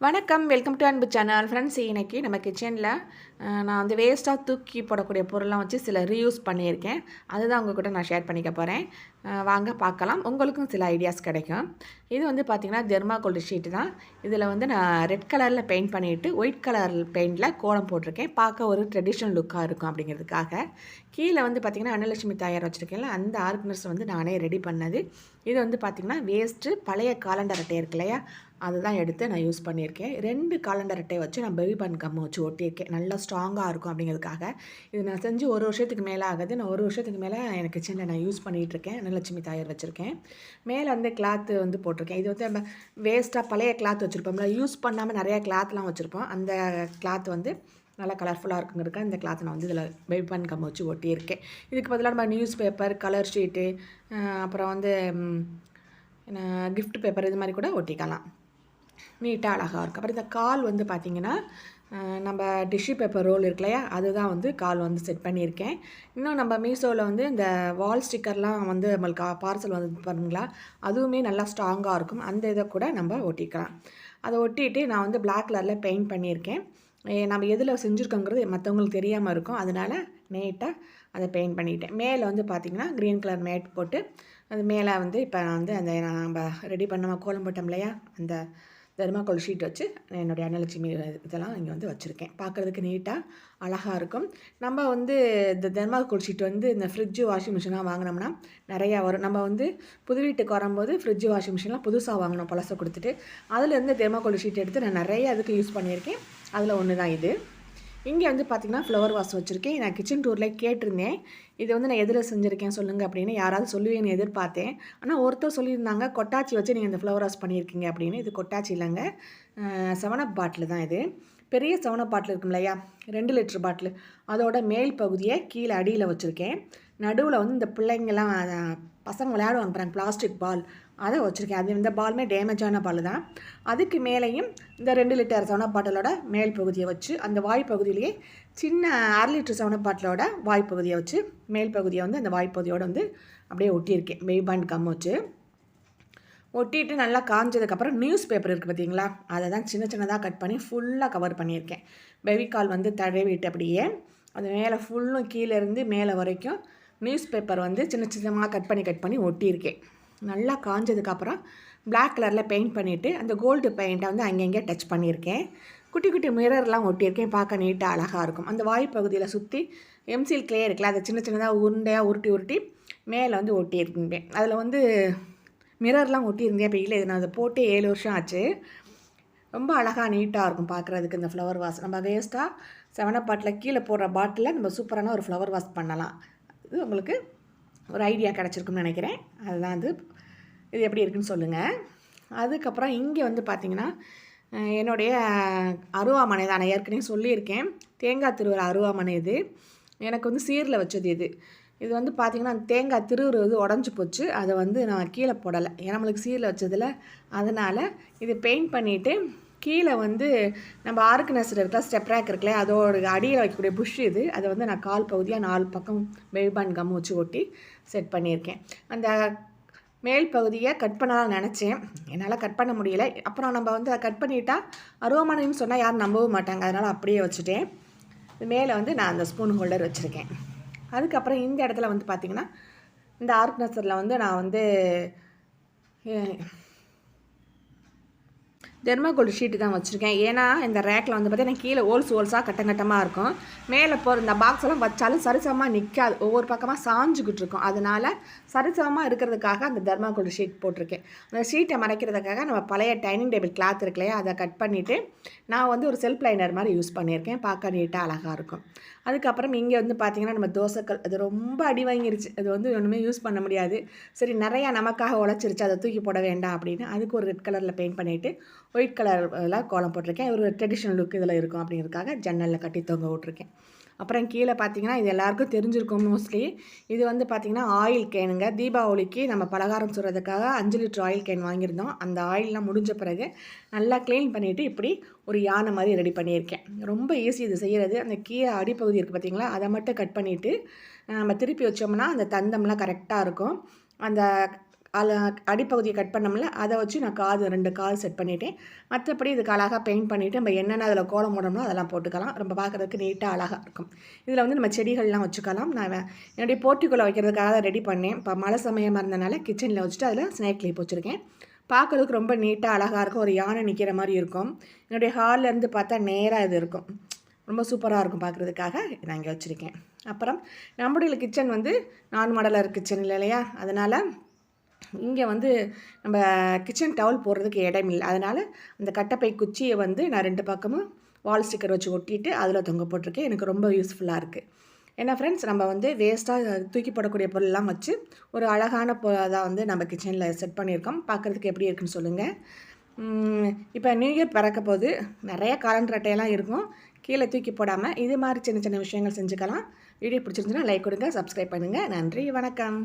வணக்கம் welcome to அன்பு channel friends இன்னைக்கு நம்ம கிச்சனில் நான் வந்து வேஸ்ட்டாக தூக்கி போடக்கூடிய பொருள்லாம் வச்சு சில ரீயூஸ் பண்ணியிருக்கேன். அதுதான் உங்கள் கூட நான் ஷேர் பண்ணிக்க போகிறேன் வாங்க பார்க்கலாம். உங்களுக்கும் சில ஐடியாஸ் கிடைக்கும். இது வந்து பார்த்திங்கன்னா தெர்மாகோல்டு ஷீட்டு தான். இதில் வந்து நான் ரெட் கலரில் பெயிண்ட் பண்ணிவிட்டு ஒயிட் கலர் பெயிண்டில் கோலம் போட்டிருக்கேன். பார்க்க ஒரு ட்ரெடிஷ்னல் லுக்காக இருக்கும் அப்படிங்கிறதுக்காக. கீழே வந்து பார்த்திங்கன்னா அன்னலட்சுமி தாயார் வச்சுருக்கேன்ல அந்த ஆர்க்னர்ஸ் வந்து நானே ரெடி பண்ணது. இது வந்து பார்த்திங்கன்னா வேஸ்ட்டு பழைய காலண்டர் அட்டை இருக்கு இல்லையா? அதுதான் எடுத்து நான் யூஸ் பண்ணியிருக்கேன். ரெண்டு காலண்டர் அட்டையை வச்சு நான் பேபி பன் கம்மை வச்சு ஒட்டியிருக்கேன். நல்லா ஸ்ட்ராங்காக இருக்கும் அப்படிங்கிறதுக்காக. இது நான் செஞ்சு ஒரு வருஷத்துக்கு மேலே ஆகுது. நான் ஒரு வருஷத்துக்கு மேலே எனக்கு கிச்சனில் நான் யூஸ் பண்ணிகிட்ருக்கேன் தனலட்சுமி தாயார் வச்சுருக்கேன். மேலே வந்து கிளாத்து வந்து போட்டிருக்கேன். இது வந்து நம்ம வேஸ்ட்டாக பழைய கிளாத் வச்சுருப்போம்ல யூஸ் பண்ணாமல் நிறையா கிளாத்லாம் வச்சுருப்போம். அந்த கிளாத் வந்து நல்லா கலர்ஃபுல்லாக இருக்குங்கிறக்க இந்த கிளாத்தை நான் வந்து இதில் பேபி பன் கம் வச்சு ஒட்டியிருக்கேன். இதுக்கு பதிலாக நம்ம நியூஸ் பேப்பர் கலர் ஷீட்டு அப்புறம் வந்து கிஃப்ட் பேப்பர் இது மாதிரி கூட ஒட்டிக்கலாம். நீட்டாக அழகாக இருக்கும் அப்புறம் இந்த கால் வந்து பார்த்திங்கன்னா நம்ம டிஷ்யூ பேப்பர் ரோல் இருக்கு இல்லையா? அதுதான் வந்து கால் வந்து செட் பண்ணியிருக்கேன். இன்னும் நம்ம மீஷோவில் வந்து இந்த வால் ஸ்டிக்கர்லாம் வந்து நம்மளுக்கு பார்சல் வந்து பாருங்களா அதுவுமே நல்லா ஸ்ட்ராங்காக இருக்கும். அந்த இதை கூட நம்ம ஒட்டிக்கலாம். அதை ஒட்டிட்டு நான் வந்து பிளாக் கலரில் பெயிண்ட் பண்ணியிருக்கேன். நம்ம எதில் செஞ்சுருக்கோங்கிறது மற்றவங்களுக்கு தெரியாமல் இருக்கும். அதனால் நீட்டாக அதை பெயிண்ட் பண்ணிட்டேன். மேலே வந்து பார்த்திங்கன்னா க்ரீன் கலர் மேட் போட்டு அது மேலே வந்து இப்போ நான் வந்து அந்த நம்ம ரெடி பண்ணாமல் கோலம் போட்டோம் இல்லையா? அந்த தெர்மாக்கோல் ஷீட் வச்சு என்னுடைய அன்னலட்சுமி இதெல்லாம் இங்கே வந்து வச்சுருக்கேன். பார்க்குறதுக்கு நீட்டாக அழகாக இருக்கும். நம்ம வந்து இந்த தெர்மாக்கோல் ஷீட் வந்து இந்த ஃப்ரிட்ஜு வாஷிங் மிஷினாக வாங்கினோம்னா நிறையா வரும். நம்ம வந்து புது வீட்டுக்கு வரும்போது ஃப்ரிட்ஜு வாஷிங் மிஷின்லாம் புதுசாக வாங்கினோம் பழசை கொடுத்துட்டு. அதுலேருந்து தெர்மாக்கோல் ஷீட் எடுத்து நான் நிறைய அதுக்கு யூஸ் பண்ணியிருக்கேன். அதில் ஒன்று தான் இது. இங்கே வந்து பார்த்திங்கன்னா ஃப்ளவர் வாஸ் வச்சுருக்கேன். நான் கிச்சன் டூரில் கேட்டிருந்தேன். இதை வந்து நான் எதில் செஞ்சுருக்கேன் சொல்லுங்கள் அப்படின்னு. யாராவது சொல்லுவேன்னு எதிர்பார்த்தேன். ஆனால் ஒருத்தர் சொல்லியிருந்தாங்க கொட்டாச்சி வச்சு நீங்கள் இந்த ஃப்ளவர் வாஸ் பண்ணியிருக்கீங்க அப்படின்னு. இது கொட்டாச்சி இல்லைங்க. செவனப் பாட்டில் தான் இது. பெரிய செவனப் பாட்டில் இருக்கும் இல்லையா ரெண்டு லிட்டர் பாட்டில். அதோட மேல் பகுதியை கீழே அடியில் வச்சுருக்கேன். நடுவில் வந்து இந்த பிள்ளைங்கள்லாம் பசங்க விளையாடுவாங்க பாருங்க பிளாஸ்டிக் பால் அதை வச்சுருக்கேன். அது இந்த பாலுமே டேமேஜான பால் தான். அதுக்கு மேலேயும் இந்த ரெண்டு லிட்டர் சவன பாட்டிலோட மேல் பகுதியை வச்சு அந்த வாய் பகுதியிலேயே சின்ன அரை லிட்டர் சவன பாட்டிலோட வாய் பகுதியை வச்சு மேல் பகுதியை வந்து அந்த வாய் பகுதியோடு வந்து அப்படியே ஒட்டியிருக்கேன். மெய்பாண்ட் கம் வச்சு. ஒட்டிட்டு நல்லா காஞ்சதுக்கப்புறம் நியூஸ் பேப்பர் இருக்குது பார்த்தீங்களா அதை தான் சின்ன சின்னதாக கட் பண்ணி ஃபுல்லாக கவர் பண்ணியிருக்கேன். பெவிக்கால் வந்து தடவிட்டு அப்படியே அது மேலே ஃபுல்லும் கீழேருந்து மேலே வரைக்கும் நியூஸ் பேப்பர் வந்து சின்ன சின்னமாக கட் பண்ணி கட் பண்ணி ஒட்டியிருக்கேன். நல்லா காஞ்சதுக்கப்புறம் பிளாக் கலரில் பெயிண்ட் பண்ணிவிட்டு அந்த கோல்டு பெயிண்ட்டை வந்து அங்கங்கே டச் பண்ணியிருக்கேன். குட்டி குட்டி மிரர்லாம் ஒட்டியிருக்கேன். பார்க்க நீட்டாக அழகாக இருக்கும். அந்த வாய் பகுதியில் சுற்றி எம்சில் கிளே இருக்குல்ல அதை சின்ன சின்னதாக உருண்டையாக உருட்டி உருட்டி மேலே வந்து ஒட்டியிருக்கேன் அதில் வந்து மிரர்லாம் ஒட்டியிருந்தேன். இப்போ இல்லை நான் அதை போட்டு ஏழு வருஷம் ஆச்சு. ரொம்ப அழகாக நீட்டாக இருக்கும் பார்க்குறதுக்கு இந்த ஃப்ளவர் வாஸ் நம்ம வேஸ்ட்டாக செவனப் பாட்டில் கீழே போடுற பாட்டிலில் நம்ம சூப்பரான ஒரு ஃப்ளவர் வாஷ் பண்ணலாம். இது உங்களுக்கு ஒரு ஐடியா கிடச்சிருக்குன்னு நினைக்கிறேன். அதுதான் அது. இது எப்படி இருக்குன்னு சொல்லுங்கள் அதுக்கப்புறம் இங்கே வந்து பார்த்திங்கன்னா என்னுடைய அருவாமனை தான். நான் ஏற்கனவே சொல்லியிருக்கேன். தேங்காய் திருவுற அருவாமனை இது. எனக்கு வந்து சீரில் வச்சது இது. இது வந்து பார்த்திங்கன்னா தேங்காய் திருவுறது உடஞ்சி போச்சு. அதை வந்து நான் கீழே போடலை. ஏன்னா நம்மளுக்கு சீரில் வச்சதில். அதனால் இது பெயிண்ட் பண்ணிவிட்டு கீழே வந்து நம்ம ஆர்கனைசர் இருக்கா ஸ்டெப் ரேக் இருக்குல்ல அதோட அடியில் வைக்கக்கூடிய புஷ் இது. அதை வந்து நான் கால் பகுதியாக நாலு பக்கம் மெல்பான் கம் வச்சு ஒட்டி செட் பண்ணியிருக்கேன். அந்த மேல் பகுதியை கட் பண்ணலாம் நினச்சேன். என்னால் கட் பண்ண முடியல. அப்புறம் நம்ம வந்து அதை கட் பண்ணிட்டா அருவமானன்னு சொன்னால் யாரும் நம்பவும் மாட்டாங்க. அதனால் அப்படியே வச்சுட்டேன். மேலே வந்து நான் அந்த ஸ்பூன் ஹோல்டர் வச்சுருக்கேன். அதுக்கப்புறம் இந்த இடத்துல வந்து பார்த்திங்கன்னா இந்த ஆர்கனைசரில் வந்து நான் வந்து தெர்மாகோல்டு ஷீட்டு தான் வச்சுருக்கேன். ஏன்னா இந்த ரேக்கில் வந்து பார்த்தீங்கன்னா கீழே ஓல்ஸ் ஓல்ஸாக கட்டங்கட்டமாக இருக்கும். மேலே போகிற இந்த பாக்ஸ் எல்லாம் வச்சாலும் சரிசமமாக நிற்காது ஒவ்வொரு பக்கமாக சாஞ்சுக்கிட்டு இருக்கும். அதனால் சரிசமமாக இருக்கிறதுக்காக அந்த தெர்மாகோல்டு ஷீட் போட்டிருக்கேன். அந்த ஷீட்டை மறைக்கிறதுக்காக நம்ம பழைய டைனிங் டேபிள் கிளாத் இருக்கு இல்லையா அதை கட் பண்ணிவிட்டு நான் வந்து ஒரு செல்ஃப் லைனர் மாதிரி யூஸ் பண்ணியிருக்கேன். பார்க்க நீட்டாக அழகாக இருக்கும். அதுக்கப்புறம் இங்கே வந்து பார்த்திங்கன்னா நம்ம தோசைக்கல் அது ரொம்ப அடி வாங்கிருச்சு. அது வந்து ஒன்றுமே யூஸ் பண்ண முடியாது. சரி நிறையா நமக்காக உழைச்சிருச்சு. அதை தூக்கி போட வேண்டாம் அப்படின்னு. அதுக்கு ஒரு ரெட் கலரில் பெயிண்ட் பண்ணிவிட்டு ஒயிட் கலரில் கோலம் போட்டிருக்கேன். ஒரு ட்ரெடிஷ்னல் லுக் இதில் இருக்கும் அப்படிங்கிறதுக்காக ஜன்னலில் கட்டி தொங்க விட்ருக்கேன் அப்புறம் கீழே பார்த்தீங்கன்னா இது எல்லாருக்கும் தெரிஞ்சிருக்கும் மோஸ்ட்லி இது வந்து பார்த்திங்கன்னா ஆயில் கேனுங்க தீபாவளிக்கு நம்ம பலகாரம் சுடுறதுக்காக அஞ்சு லிட்டர் ஆயில் கேன் வாங்கியிருந்தோம். அந்த ஆயிலெலாம் முடிஞ்ச பிறகு நல்லா க்ளீன் பண்ணிவிட்டு இப்படி ஒரு யானை மாதிரி ரெடி பண்ணியிருக்கேன். ரொம்ப ஈஸி இது செய்கிறது அந்த கீழே அடிப்பகுதி இருக்குது பார்த்திங்களா? அதை மட்டும் கட் பண்ணிவிட்டு நம்ம திருப்பி வச்சோம்னா அந்த தந்தம்லாம் கரெக்டாக இருக்கும். அந்த அதில் அடிப்பகுதியை கட் பண்ணோம்ல அதை வச்சு நான் காது ரெண்டு காது செட் பண்ணிட்டேன். மற்றபடி இதுக்கு அழகாக பெயிண்ட் பண்ணிவிட்டு நம்ம என்னென்ன அதில் கோலம் போடணுமோ அதெல்லாம் போட்டுக்கலாம். ரொம்ப பார்க்குறதுக்கு நீட்டாக அழகாக இருக்கும். இதில் வந்து நம்ம செடிகள்லாம் வச்சுக்கலாம். நான் என்னுடைய போர்ட்டிக்குள்ளே வைக்கிறதுக்காக தான் ரெடி பண்ணேன். இப்போ மழை சமயமாக இருந்தனால கிச்சனில் வச்சுட்டு அதில் ஸ்னேக் கிளிப் வச்சுருக்கேன். பார்க்கறதுக்கு ரொம்ப நீட்டாக அழகாக இருக்கும். ஒரு யானை நிற்கிற மாதிரி இருக்கும். என்னுடைய ஹால்லேருந்து பார்த்தா நேராக இது இருக்கும். ரொம்ப சூப்பராக இருக்கும் பார்க்குறதுக்காக நான் இங்கே வச்சுருக்கேன். அப்புறம் நம்முடைய கிச்சன் வந்து நான் மாடலர் கிச்சன் இல்லையா? அதனால் இங்கே வந்து நம்ம கிச்சன் டவல் போடுறதுக்கு இடம் இல்லை. அதனால் அந்த கட்டப்பை குச்சியை வந்து நான் ரெண்டு பக்கமும் வால் ஸ்டிக்கர் வச்சு ஒட்டிட்டு அதில் தொங்க போட்டிருக்கேன். எனக்கு ரொம்ப யூஸ்ஃபுல்லாக இருக்குது ஏன்னா ஃப்ரெண்ட்ஸ் நம்ம வந்து வேஸ்ட்டாக தூக்கி போடக்கூடிய பொருள்லாம் வச்சு ஒரு அழகான பொ வந்து நம்ம கிச்சனில் செட் பண்ணியிருக்கோம். பார்க்குறதுக்கு எப்படி இருக்குன்னு சொல்லுங்கள் இப்போ நியூ இயர் பிறக்க போது நிறைய காலண்டர் அட்டையெல்லாம் இருக்கும். கீழே தூக்கி போடாமல் இது மாதிரி சின்ன சின்ன விஷயங்கள் செஞ்சுக்கலாம். வீடியோ பிடிச்சிருந்துச்சுன்னா லைக் கொடுங்க சப்ஸ்கிரைப் பண்ணுங்கள் நன்றி வணக்கம்.